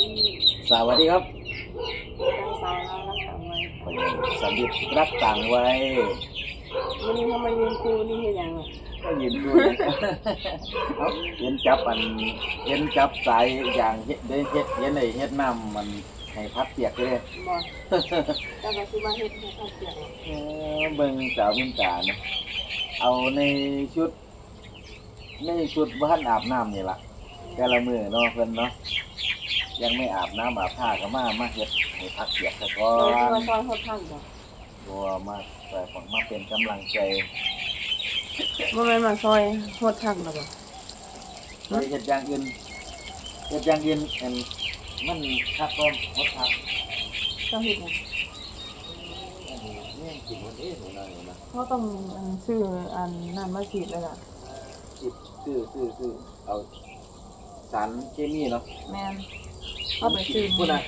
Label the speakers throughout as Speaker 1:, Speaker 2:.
Speaker 1: สวัสดีครับ
Speaker 2: สาวเรารักษาไว้
Speaker 1: ผมสำลิดรักต่างไว้
Speaker 2: วันนี้เขามายืนครูนี่เห็นยังอะ
Speaker 1: ก็ยืนดูเอาเห็นจับอันเห็นจับสายอย่างเฮ็ดเด้เฮ็ดเห็นไอ้เฮ็ดน้ำมันให้พัดเปียกเลย
Speaker 2: บอกแต่ก็คือว่าเฮ็ดให้เขาเสียง
Speaker 1: เออเบิ่งสาวมินตานะเอาในชุดในชุดบ้านอาบน้ำนี่ล่ะแต่ละมือเนาะเพิ่นเนาะ ยังไม่อาบน้ำอาบผ้าก็มามาเฮ็ดให้พักเปียกซะก่อ
Speaker 2: โดยที่ว่าน ซอยเขาพังบ่
Speaker 1: บัวมาใส่ของมาเป็นกำลังใจ
Speaker 2: บ่แม่นมาซอยโคตรทั้งหรอบ่
Speaker 1: ไปเฮ็ดอย่างอื่นเฮ็ดอย่างอื่นอันมันคักก็หดคัก
Speaker 2: เจ้าเฮ็ดหยัง
Speaker 1: อันนี้เนี่ยกินวันนี้หนูน่ะหนูนะ
Speaker 2: เขาต้องอันซื้ออันนั้นมาฉีดเลยล่ะ
Speaker 1: คิดซื้อซื้อซื้อเอาสารเคมีเนาะ
Speaker 2: แม่น เขาไปซื้อ
Speaker 1: พูดนะ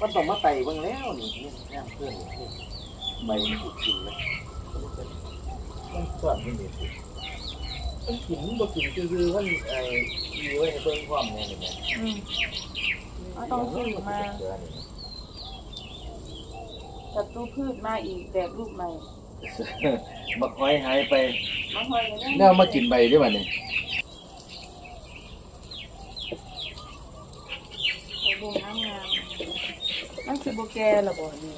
Speaker 1: มันต้องมาไต่เบิ่งแล้วนี่นี่แง่เพื่อนนี่ใบมันถูกกินเลยมันสอนมันนี่สิมันกินมันบ่กินคือๆมันไอ้มีไว้ให้เบิ่งความแน่นี่แหละ
Speaker 2: อืมเขาต้องซื้อมาศัตรูพืชมาอีกแบบรูปใหม่
Speaker 1: บักหอยหายไป
Speaker 2: มาหอยกัน
Speaker 1: แนวมากินใบได้ป่ะเนี่ย
Speaker 2: บ่งามงามๆมันสิ บ่แก่ละบ่นี่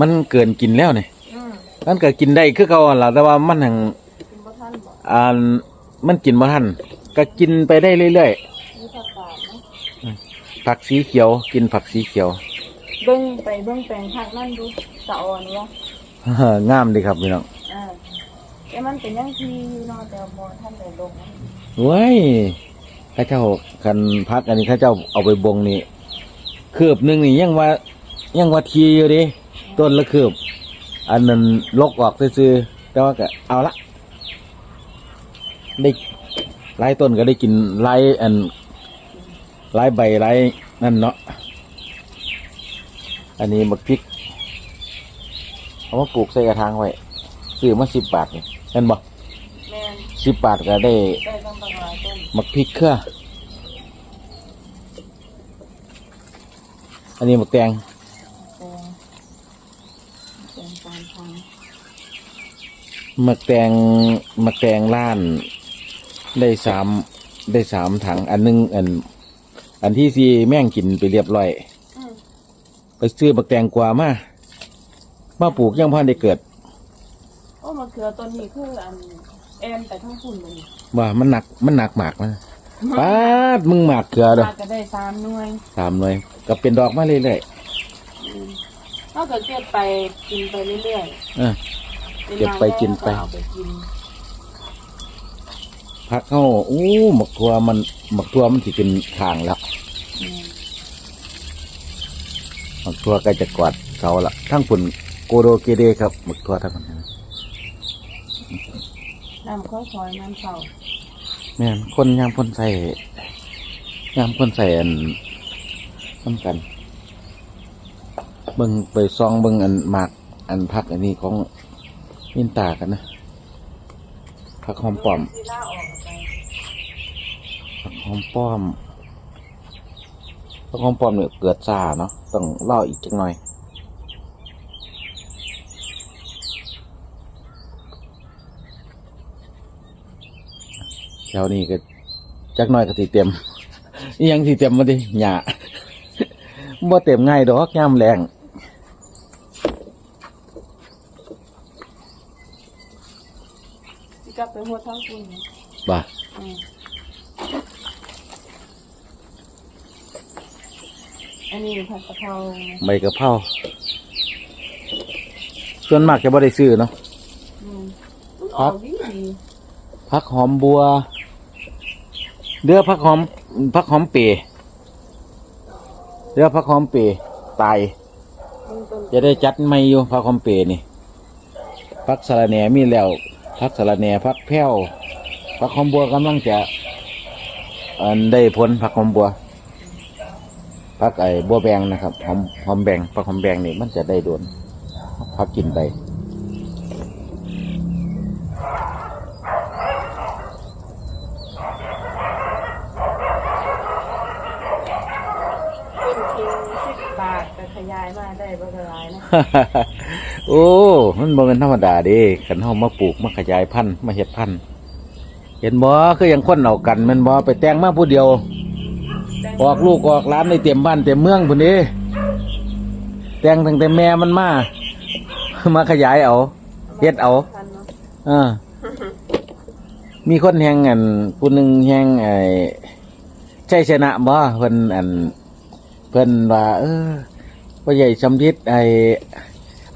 Speaker 1: มันเกินกินแล้วเนี่ย
Speaker 2: อืม
Speaker 1: มันก็กินได้คือเก่าหั่นล่ะแต่ว่ามันหัง
Speaker 2: กินบ่ทันบ่
Speaker 1: อ่ามันกินบ่ทันก็กินไปได้เรื่อย
Speaker 2: มีผักกาดเนาะ
Speaker 1: ๆผักสีเขียว กินผักสีเขียว
Speaker 2: เบิ้งไปเบิ้งแปลงผักนั่นดูสะออนวะ
Speaker 1: งามดีครับพี่น้อง
Speaker 2: อ่าแต่มันเป็นอยังที่เนาะแต่บ่ท่านได้ลงมัน
Speaker 1: เว้ยข้าเจ้าคันพักอันนี้ข้าเจ้าเอาไปบงนี่คืบหนึงนี่ยังว่า ยังว่าทีอยู่ดิต้นละคืบอันนั้นลกออกซื่อๆแต่ว่าก็เอาละได้หลายต้นก็ได้กินหลายอันหลายใบหลายนั่นเนาะอันนี้บักพริกเอามาปลูกใส่กระถางไว้ซื้อมาสิบบาทนี่เห็นบ่
Speaker 2: แม่น
Speaker 1: สิบบาทก็ได้
Speaker 2: ได้ตั้งตั้งหลายต้น
Speaker 1: มักพริกเครืออันนี้มักแตง
Speaker 2: แตงแตงตามทาง
Speaker 1: มักแตงมักแตงล้าน ได้สามได้สามถัง อันหนึงอัน อันที่สี่แม่งกินไปเรียบร้อย
Speaker 2: อืม
Speaker 1: ไปซื้อมักแตงกวามามาปลูกยังพันได้เกิด
Speaker 2: โอ้มะเขือต้นนี้คืออันแอมแต่ทั้งฝุ่นมัน
Speaker 1: ว่ามันหนักมันหนักหมากมันป้าดมึงหมากเกลือเด้อ
Speaker 2: มาก็ได้สามหน่วย
Speaker 1: สามหน่วยก็เป็นดอกมาเรื่อย
Speaker 2: อืมเราก็เก็บไปกินไปเรื่อย
Speaker 1: ๆเออ
Speaker 2: ๆ
Speaker 1: เก็บไปกินไป
Speaker 2: เอาไปกิน
Speaker 1: พักเข้าอู้หมักทัวมันหมักทัวมันสิเป็นทางแล้ว
Speaker 2: อืม
Speaker 1: หมักทัวใกล้จะกอดเขาละทั้งฝุ่นโกโรเกเดครับหมักทัวทั้งนั้น
Speaker 2: น้ำข้าวซอยน้ำเสา
Speaker 1: แม่นคนยามคนใส่ยามคนใส่อันน้ำกันเบิ่งไปซองเบิ่งอันหมากอันพักอันนี้ของ มินตากันนะพักหอมป้อม
Speaker 2: ที่ล่าออกไป
Speaker 1: ผักหอมป้อมผักหอมป้อมเนี่ยเกิดซ่าเนาะต้องเล่าอีกจักหน่อยแถวนี้ก็จักหน่อยก็สิเต็มยังสิเต็มมาดิหญ้าบ่เต็มง่ายดอกย่ำแรง
Speaker 2: ที่ กลับไปหัวทั้งฝุ่นนะ
Speaker 1: บ่า
Speaker 2: อืมอันนี้ผัดกะเพรา
Speaker 1: ใบกะเพราส่วนมากจะบ่ได้ซื้อเนาะ
Speaker 2: อืมมันออกดีดี
Speaker 1: ผักหอมบัวเดือผักหอมผักหอมเปรย์เดือผักหอมเปรย์ตาย
Speaker 2: มันต้น
Speaker 1: จะได้จัดไม่อยู่ผักหอมเปรย์นี่ผักสะระแหน่มีแล้ว ผักสะระแหน่ผักแพ้วผักหอมบัวกำลังจะอันได้ผลผักหอมบัวผักไอ้บัวแบงนะครับหอมหอมแบงผักหอมแบงนี่มันจะได้โดนผักกินไป
Speaker 2: ขยายมาได้บ่กระไรนะ
Speaker 1: โอ้ มันบ่เป็นธรรมดาเด้คันเฮามาปลูกมาขยายพันธุ์มาเฮ็ดพันธุ์เห็นบ่คือยังคนเอากันมันบ่ไปแต่งมาผู้เดียว ออกลูกออกล้านในเต็มบ้านเต็มเมืองพุ่นนี้แต่งตั้งแต่แม่มันมา มาขยายเอาเฮ็ดเอา
Speaker 2: เนาะ
Speaker 1: อ่ามีคนแฮงอันผู้หนึ่งแฮงไอ้ใช่ชนะบ่เพิ่นอันเพิ่นว่าเออพ่อใหญ่สำทิศไอ้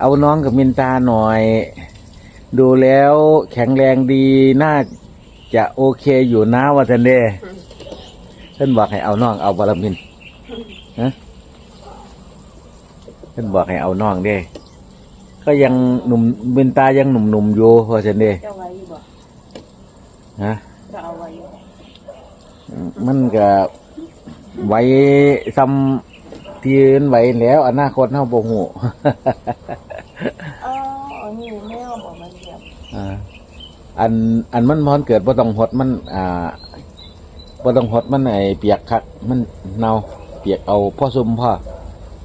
Speaker 1: เอาน้องกับมินตาหน่อย ดูแล้วแข็งแรงดีน่าจะโอเคอยู่นะว่าท่านเด้เพิ่นบอกให้เอาน้องเอาบารมินฮะเพิ่นบอกให้เอาน้องเด้ ก็ยังหนุ่มมินตายังหนุ่มๆอยู่ว่าท่านเด้
Speaker 2: เจ้าไว้อยู่บ่
Speaker 1: ฮะ
Speaker 2: จะเอาไว้อยู่
Speaker 1: มันก็ไว้ซ้ำที่นไว้แล้วอนาคตเฮาบ่ฮู้
Speaker 2: อ๋ออันนี้แมวบอกมันเดียว
Speaker 1: อ่าอันอันมันมอนเกิดบ่ต้องหดมันอ่าบ่ต้องหดมันไอเปียกคักมันเน่าเปียกเอาพ่อซุมพ่อ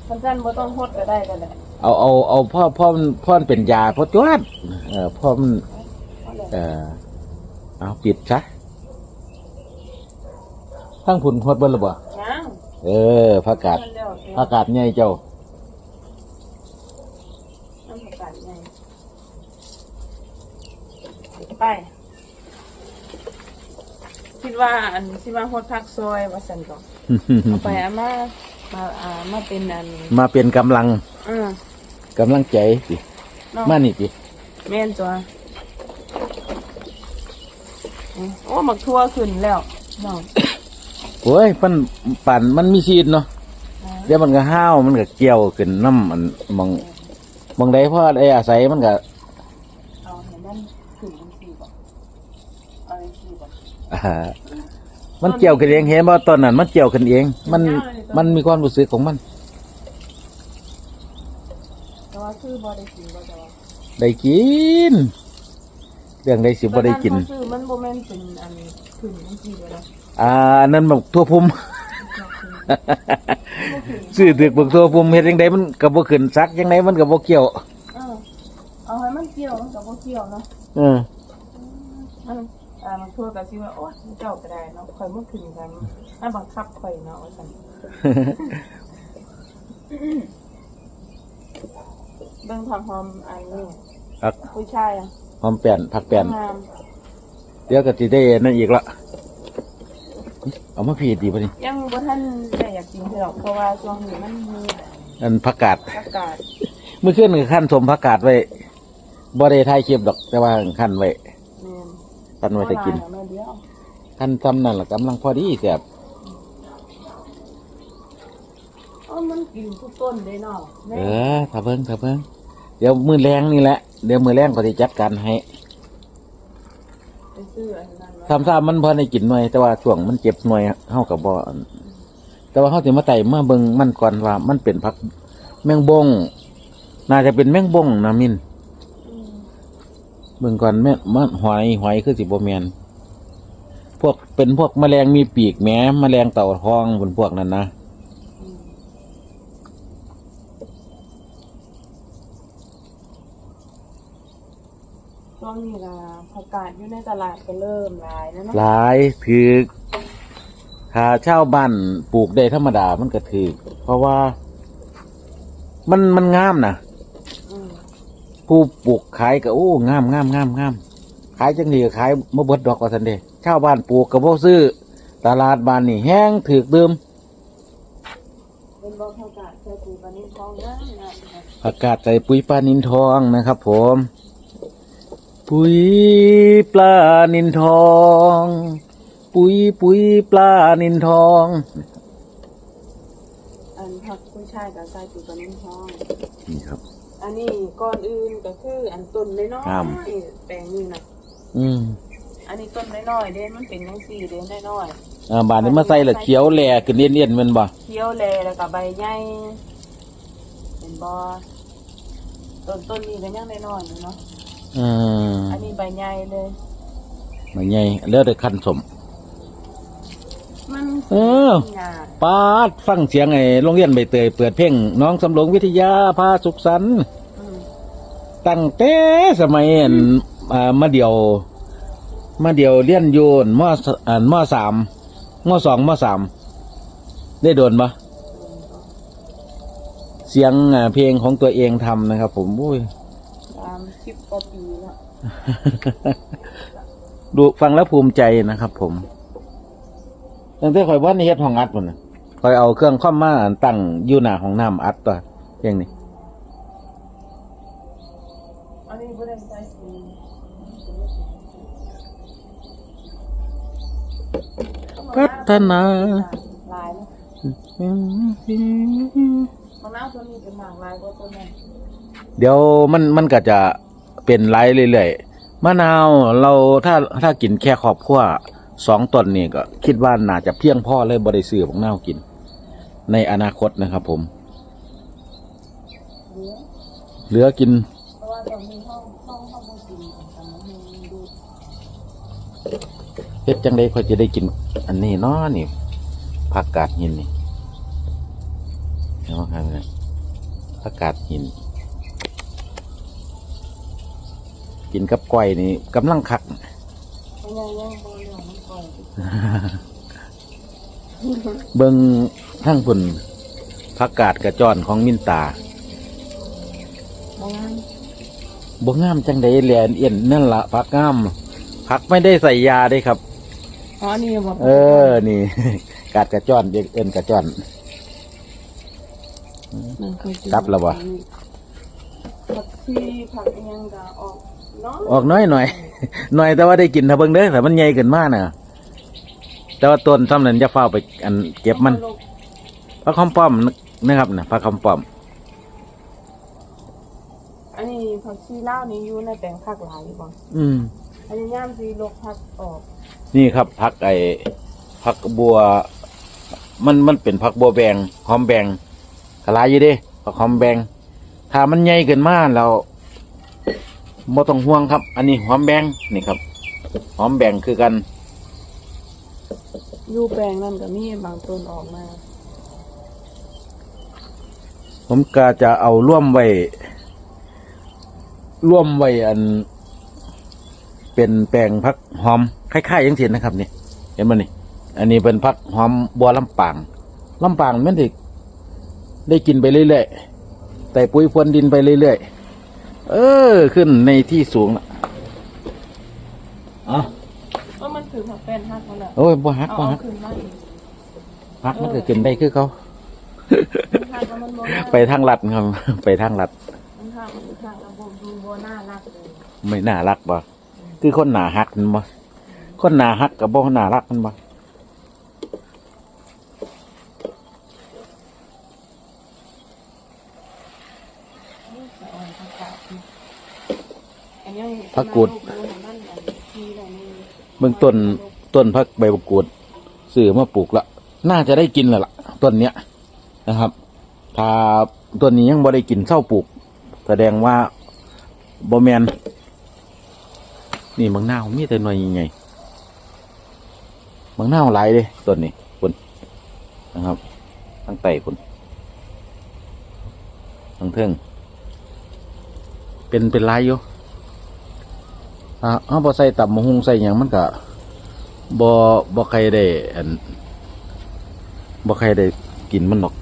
Speaker 2: ท่านท่านบ่ต้องฮดก็ได้ก็ได้
Speaker 1: เอาเอาเอาพ่อพ่อมันพ่อมันเป็นยาพ่อจวดเออพ่อมัน
Speaker 2: เอาเลย
Speaker 1: เออเอาปิดซะทั้งผุนหดเบิ่นหรือบ่
Speaker 2: ยัง
Speaker 1: เออผักกาด
Speaker 2: มันแล้วแต่
Speaker 1: ผักกาดใหญ่เจ้า
Speaker 2: น้ำผักกาดไงไป คิดว่าอันสิมาฮดผักซอยว่าซั่นก็เอาไปเอามามาอ่ามาเป็นอัน
Speaker 1: มาเป็นกำลัง
Speaker 2: อ่ากำ
Speaker 1: ลังใจสิ
Speaker 2: เนาะ
Speaker 1: มานี่สิ
Speaker 2: แม่นตัวอืมโอ้หมักทั่วขึ้นแล้วเนาะ
Speaker 1: โอ้ยมันปั่นมันมีชีดเนาะเดี๋ยวมันก็ห้าวมันก็เกี่ยวขึ้นน้ำมันมอง มองใดพ่อได้อาศัยมันก็
Speaker 2: เอาให้มันขึ้นจังซี่บ่เอาจังซี่บ่
Speaker 1: อ่ามันเกี่ยวกันเองเห็นบ่ตอนนั้นมันเกี่ยวกันเอง มันมันมีความรู้สึกของมัน
Speaker 2: แต่ว่าคือบ่ได้กินบ่แต่ว่า
Speaker 1: ได้กิน เรื่องใดสิบ่ได้กิน
Speaker 2: แต่ซื้อมันบ่แม่นเป็นอันขึ้นจังซี่เลยนะ
Speaker 1: อ่าอันนั้นแบบทั่วพุ่ม ซื้อตึกบักทั่วพุ่มเฮ็ดจังไดมันก็บ่ขึ้นซักจังไดมันก็บ่เกี่ยว
Speaker 2: เออเอาให้มันเกี่ยวมันก็บ่เกี่ยวเนาะ
Speaker 1: เออ
Speaker 2: มันอ่ามันทั่วก็สิว่าโอ๊ยเจ้าก็ได้เนาะข่อยบ่ขึ้นกันมันบังคับข่อยเนาะว่าซั่นเบิ่งความหอมอันนี้
Speaker 1: ผัก
Speaker 2: ผู้ชายอะ
Speaker 1: หอมแป้นผักแป้น
Speaker 2: งาม
Speaker 1: เดี๋ยวก็สิได้นั่นอีกละ เอามาพีดดีป่ะนี่
Speaker 2: ยังบ่ทันได้อยากกินเท่าหรอกเพราะว่าช่วงนี้มันมี
Speaker 1: อันผักกาด
Speaker 2: อากาศ
Speaker 1: เมื่อคืนก็ขั้นสมผักกาดไว้บ่ได้ถ่ายคลิปดอก แต่ว่าขั้นไว้
Speaker 2: แม่น
Speaker 1: ขั้นไว้จะกิน
Speaker 2: บ่หลายหรอแม่เดียว
Speaker 1: ขั้นซ้ำนั่นล่ะกำลังพอดีแซ่บ
Speaker 2: อ๋อมันกินทุกต้นเลยเนาะแม่
Speaker 1: เออถ้าเบิ่งถ้าเบิ่งเดี๋ยวมือแรงนี่แหละ เดี๋ยวมือแรงก็สิจัดการให้
Speaker 2: ไปซื้ออันนั้นมา
Speaker 1: ซ้ำซ้ำมันพอได้กินหน่อย แต่ว่าช่วงมันเจ็บหน่อยเฮาก็บ่อันแต่ว่าเฮาสิมาไต่มาเบิ่งมันก่อนว่ามันเป็นผักแมงบงน่าจะเป็นแมงบงนะมิน
Speaker 2: อืม
Speaker 1: เบิ่งก่อนแม่มันหอยหอยคือสิบ่แม่นพวกเป็นพวกแมลงมีปีกแหมแมลงเต่าทองบนพวกนั้นนะ
Speaker 2: อืมช่วงนี้ล่ะ ผักกาดอยู่ในตลาดก็เริ่มหลายแล้วเนาะ
Speaker 1: หลายถือถ้าเช่าวบ้านปลูกได้ธรรมดามันก็ถือเพราะว่ามันมันงามนะ
Speaker 2: อืม
Speaker 1: ผู้ปลูกขายก็โอ้งามงามงามงามขายจังดีก็ขายมาเบิดดอกว่าสันเดชาวบ้านปลูกก็บ่ซื้อ ตลาดบ้านนี่แห้งถือกเดิม
Speaker 2: เป็นบ่ผักกาดใส่ปูปลานิ่มทองงามงามค่ะ
Speaker 1: อากาศใส่ปุ๋ยปลานินทองนะครับ ผม ปุ๋ยปลานินทอง ปุ๋ยปุ๋ยปลานินทอง
Speaker 2: อันผักกุ้ยช่ายกับใส่ปูปลานิ่มทอง
Speaker 1: นี่ครับ
Speaker 2: อันนี้ก่อนอื่นก็คือ อันต้นน้อย
Speaker 1: ครับ
Speaker 2: ๆแปลงนี้นะ
Speaker 1: อืม
Speaker 2: อันนี้ต้นน้อยๆเด่นมันเป็นจังซี่เด่นน้อย
Speaker 1: อ่าบานนี้มาใส่ละเขียวแหล่ขึ้นเนียนๆแมันบ่
Speaker 2: ๆเขียวแลแล้วก็ใบใหญ่เป็นบ่ต้นต้นนี้ก็ยังน้อยๆอยู่เนาะ
Speaker 1: อืม
Speaker 2: อันนี้ใบใหญ่เลย
Speaker 1: ไม่ใหญ่แล้วแต่ขั้นสม
Speaker 2: มัน
Speaker 1: เออ
Speaker 2: หญ้า
Speaker 1: ปาดฟังเสียงไอ้โรงเรียนใบเตยเปิดเพลงน้องสำโรงวิทยาพาสุขสันต์
Speaker 2: อืม
Speaker 1: ตั้งแต่สมัยอันอ่ามาเดียว มาเดียวเรียนอยูนมสอ่านมสามมสองมสามได้โดนปะเสียงอ่าเพลงของตัวเองทำนะครับ ผมอุ้ย
Speaker 2: ตามคลิปก็ปีแล้ว
Speaker 1: ดูฟังแล้วภูมิใจนะครับผมตั้งแต่คอยว่าในเฮ็ดห้องอัดมันน่ะคอยเอาเครื่องคอมมาตั้งอยู่หน้าห้องน้ำอัดตัวเพลงนี้
Speaker 2: อันนี้บ่ได้ใช้สี
Speaker 1: พัฒนา
Speaker 2: ลายนะมะนาวตัวนี้เป็นหมากลายกว่าตัวนั้น
Speaker 1: เดี๋ยวมันมันก็จะ เป็นไลฟ์เรื่อยๆมะนาวเราถ้าถ้ากินแค่ครอบครัวสองต้นนี่ก็คิดว่าน่าจะเพียงพอเลยบริซื้อของนากิน ในอนาคตนะครับผม
Speaker 2: เหลือ
Speaker 1: กิน
Speaker 2: เพราะว่าตอนนี้ห้องห้องห้องกินแต่มันดู
Speaker 1: เฮ็ดจังไดค่อยจะได้กิน อันนี้เนาะนี่ผักกาดหินนี่เนาะครับเนี่ยผักกาดหิน กินกับก้อยนี่กำลังคัก
Speaker 2: มันยังยังบ่เรื่องมันก่อย
Speaker 1: เบิงทั้งพุ่นผักกาดกระจอนของมินตา
Speaker 2: บ่งั้น
Speaker 1: บ่งามจังไดแหลนเอียนนั่นละผักงามผักไม่ได้ใส่ยาเด้ครับ
Speaker 2: อ๋อนี่บ่
Speaker 1: เออ นี่ กาดกระจอนเรียกเอิ้นกระจอน
Speaker 2: มันเคยกิน
Speaker 1: กลับแล้วบ่
Speaker 2: ผักชีผักอิหยังก็ออกเนาะ
Speaker 1: ออกน้อยหน่อย หน่อยแต่ว่าได้กินถ้าเบิ่งเด้อแต่มันใหญ่ขึ้นมากน่ะ แต่ว่าต้นซ้ำนั้นจะเฝ้าไปอันเก็บมันพระคอมป้อมนะครับนะพระคอมป้อม
Speaker 2: อันนี้ผักชีลาวนี่อยู่ในแปลงผักหลายอยู่บ่
Speaker 1: อืม
Speaker 2: อันนี้ย่ามสิลกผักออก
Speaker 1: นี่ครับผักไอ้ผักบัว มันมันเป็นผักบัวแบงหอมแบงกะลายอยู่เด้ผักหอมแบงถ้ามันใหญ่ขึ้นมาแล้ว บ่ต้องห่วงครับ อันนี้หอมแบงนี่ครับ หอมแบงคือกัน
Speaker 2: อยู่แปลงนั่นก็มีบางต้นออกมา
Speaker 1: ผมก็จะเอาร่วมไว้ร่วมไว้อัน เป็นแปลงพักหอมคล้ายๆอยังเสียนะครับนี่เห็นมั้นี่ อันนี้เป็นพักหอมบัวลำปางลำปางมันได้ได้กินไปเรื่อยๆแต่ปุ๋ยพรวนดินไปเรื่อยๆ เออ ขึ้นในที่สูงละอ๋อ
Speaker 2: เออมันคือผักเป็นฮักมันน่ะ
Speaker 1: โอ้ยบ่ฮัก
Speaker 2: เอา
Speaker 1: บ่
Speaker 2: เอา
Speaker 1: ฮัก
Speaker 2: คืนมาอีก
Speaker 1: ฮักมันก็กินได้คือเขา
Speaker 2: มันฮักแล้วมันบ่น่า
Speaker 1: ไปทางลัดครับ ไปทางลัด
Speaker 2: มันฮักมันฮักแล้วบ่ดูบ่น่ารักเลย
Speaker 1: ไม่น่ารักบ่คือคนหนาฮักมันบ่คนหนาฮักกับบ่หนารักมันบ่
Speaker 2: นี่สะอ่อนผักกาดนี่ อันนี้
Speaker 1: ผักกูด
Speaker 2: มันอันนี้อะไรนี่
Speaker 1: เบื้องต้นต้นพักใบมะกรูดซื้อมาปลูกละน่าจะได้กินแล้วล่ะต้นเนี้ยนะครับ ถ้าต้นนี้ยังบ่ได้กินเศร้าปลูก แสดงว่าบ่แมนนี่บางหน้าวมีแต่หน่วยใหญ่ๆบางหน้าวหลายเด้ต้นนี้คุณนะครับตั้งไต่คุณทั้งเทิงเป็นเป็นลายอยู่ อ่าเอาบ่ใส่ตับมะฮุงใส่หยังมันก็บ่บ่ใครได้อันบ่ใครได้กินมันหรอก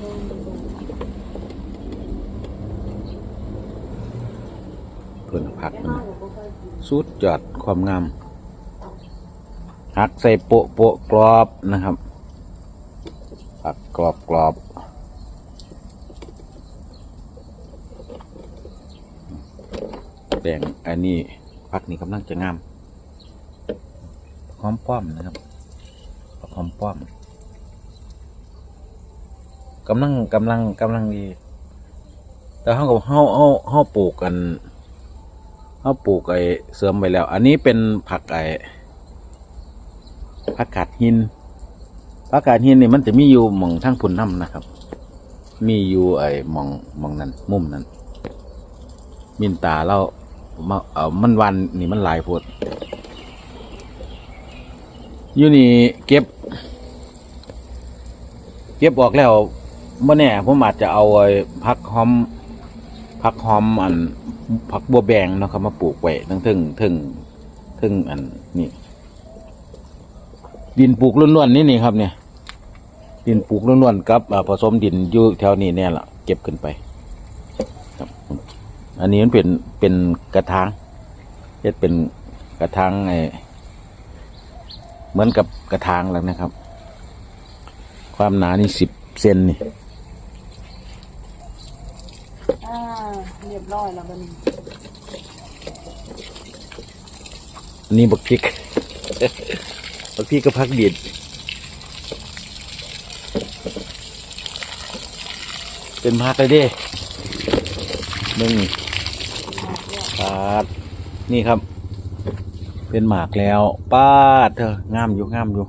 Speaker 2: เบิ่งดู
Speaker 1: เพิ่นผักมันะ
Speaker 2: ค่อยกิน
Speaker 1: สุดยอดความงามหักใส่โปะโปะกรอบนะครับผักกรอบกรอบ แบ่งอันนี้ผักนี่กำลังจะงามหอมป้อมนะครับผักหอมป้อมกำลังกำลังกำลังดีแต่เขากับเขาเขาเขาปลูกกันเขาปลูกไอ้เสริมไปแล้ว อันนี้เป็นผักไอ้ผักกาดหินผักกาดหินนี่มันจะมีอยู่หมองทั้งพุ่นน้ำนะครับ มีอยู่ไอ้หมองหมองนั้น มุมนั้น มินตาเรา มาเอามันวันนี่มันหลายพดอยู่นี่เก็บ เก็บออกแล้วเมื่อแน่ผมอาจจะเอาไอ้พักหอมพักหอมอันพักบัวแบงนะครับมาปลูกไว้ทั้งถึงถึงถึงอันนี่ดินปลูกล้วนๆนี่นี่ครับเนี่ย ดินปลูกล้วนๆกับอ่าผสมดินอยู่แถวนี้เนี่ยแหละเก็บขึ้นไป ครับ อันนี้มันเป็นเป็นกระถางเฮ็ดเป็นกระถางไอเหมือนกับกระถางแล้วนะครับ ความหนานี่สิบเซนนี่
Speaker 2: อ่าเรียบร้อยแล้วบัดนี้
Speaker 1: อันนี้บักพริกบักพริกก็พักดิดเป็นพักเลยเด้มึง ปาดนี่ครับ เป็นหมากแล้วป้าดเธองามอยู่งามอยู่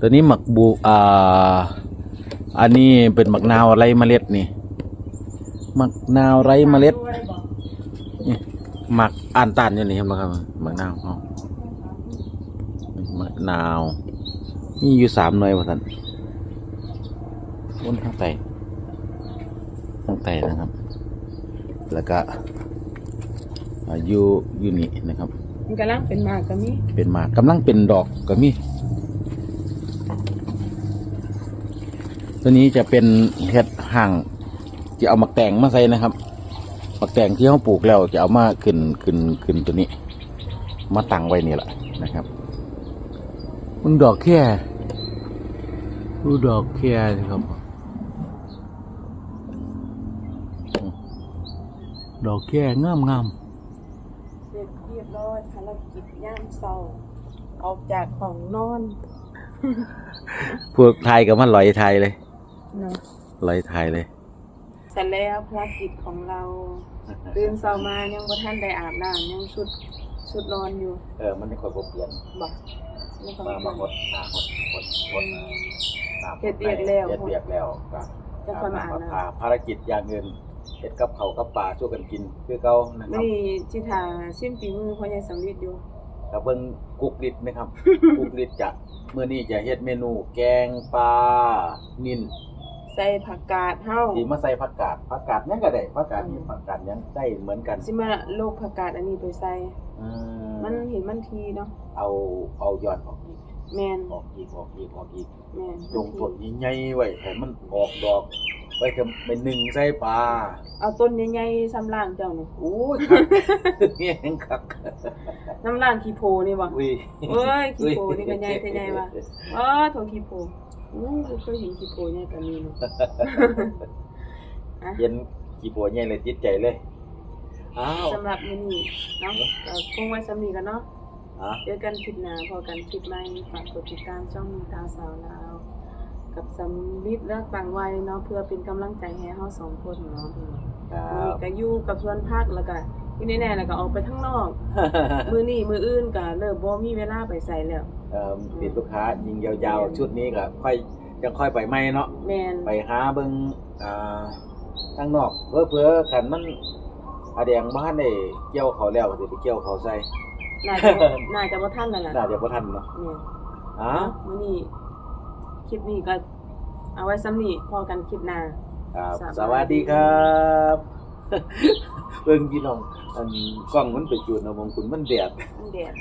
Speaker 1: ตัวนี้หมักบูอ่า อันนี้เป็นหมักนาวไรเมล็ดนี่หมักนาวไรเมล็ดนี่หมักอ่านตันอยู่นี่เห็นไหมครับหมักนาวเอาหมักนาวนี่อยู่สามหน่วยพ่ท่านบนข้างใต้ข้างใต้นะครับ แล้วก็ อ่าอยู่อยู่นี่นะครับ
Speaker 2: มันกำลังเป็นหมากก็มี
Speaker 1: เป็นหมากกำลังเป็นดอกก็มีตัวนี้จะเป็นเห็ดห่างจะเอามาแต่งมาใส่นะครับมาแต่งที่เขาปลูกแล้วจะเอามาขึ้นขึ้นขึ้นตัวนี้ มาตั้งไว้นี่แหละนะครับมันดอกแค่ดูดอกแค่นะครับดอกแค่งามงาม
Speaker 2: เสร็จ เรียบร้อยภารกิจย่ามเศร้าออกจากของนอน
Speaker 1: พวกไทยกับมันลอยไทยเลย
Speaker 2: เนาะ
Speaker 1: ลอยไทยเลย
Speaker 2: เสร็จแล้วภารกิจของเราตื่นเช้ามายังบ่ทันได้อาบน้ำยังชุดชุดนอนอยู่
Speaker 1: เออมันไม่ค่อยเปลี่ยน
Speaker 2: บ่ยังบ่
Speaker 1: มา
Speaker 2: ทั
Speaker 1: มานหดหาหดหดหดน้ำ
Speaker 2: เฮ็ดเวียกแล้ว
Speaker 1: เฮ็ดเวียกแล้วก็
Speaker 2: จะค่อยมาอาบน้ำ
Speaker 1: พภารกิจอย่างเงิน เฮ็ดกับเขาวกับปลาช่วยกันกินคือเก่านะครับ
Speaker 2: นี่จิทาซิมฝีมือพ่อใหญ่สำลิดอยู่
Speaker 1: แต่เบิ่งกุกลิดนะครับ กุกลิดจะมื้อนี้จะเฮ็ดเมนู แกงปลานิ่น
Speaker 2: ใส่ผักกาดเฮา
Speaker 1: สิมาใส่ผักกาดผักกาดหยังก็ได้ผักกาดนี่ผักกาดหยังได้เหมือนกัน
Speaker 2: สิมาโลกผักกาดอันนี้ไปใส่
Speaker 1: อื
Speaker 2: มันเห็นมันทีเนาะ
Speaker 1: เอาเอายอดออกอีก
Speaker 2: แม่น
Speaker 1: ออกอีกออกอีกออกอีก
Speaker 2: แม่น
Speaker 1: ลงต้นใหญ่ๆไว้ให้มันออกดอก ไว้จะเป็นหนึ่งใส่ปลา
Speaker 2: เอาต้นใหญ่ๆซ้ำล่างเจ้านี่
Speaker 1: โอ้ยคักเงี้ยงคัก
Speaker 2: น้ำล่างขี้โพนี่บ่
Speaker 1: อุ้ย
Speaker 2: เอ้ยขี้โพนี่ก็ใหญ่แต่ใหญ่ว่ะอ๋อโทขี้โพอู้บ่เคยเห็นขี้โพใหญ่ปานนี้เนาะ
Speaker 1: เย็นกี่ปัวใหญ่เลยติดใจเลยอ้าว
Speaker 2: สำหรับมื้อนี้เนาะก็คงไว้สำนี้กันเนาะ
Speaker 1: อะ
Speaker 2: เจอกันคลิปหน้าพอกันคลิปใหม่ฝากกดติดตามช่องมีตาสาวลาว กับสำลิดและต่างวัยเนาะเพื่อเป็นกำลังใจให้เฮาสองคนเนาะ
Speaker 1: ครั
Speaker 2: มื้อบนี้ก็อยู่กับสวนพักแล้วก็ที่แน่ๆแล้วก็ออกไปข้างนอก มื้อนี้มื้ออื่นก็เริ่มบ่มีเวลาไปใส่แล้ว
Speaker 1: เอ่อติดลูกค้ายิงยาวๆชุดนี้ก็ค่อยยังค่อยไปไม่เนาะ
Speaker 2: แม่น
Speaker 1: ไปหาเบิ่งอ่าข้างนอกเพื่อเพื่อๆคันมันอาแดงบ้านได้เกี่ยวเขาแล้วก็สิไปเกี่ยวเขาใส่
Speaker 2: น่าจะบ่น่าจะบ่ทันแล้วล่ะ
Speaker 1: น่าจะบ่ทันเนาะ
Speaker 2: แม่น
Speaker 1: อะ
Speaker 2: มื้อนี้ คลิปนี้ก็เอาไว้ซ้ำนี้พอกันคลิปหน้า
Speaker 1: ครับ
Speaker 2: สวัสดี
Speaker 1: สวัสดีครับเบิ่งพี่น้องอันกล้องมันไปจุดนะมองคุณมันแดด
Speaker 2: มันแดด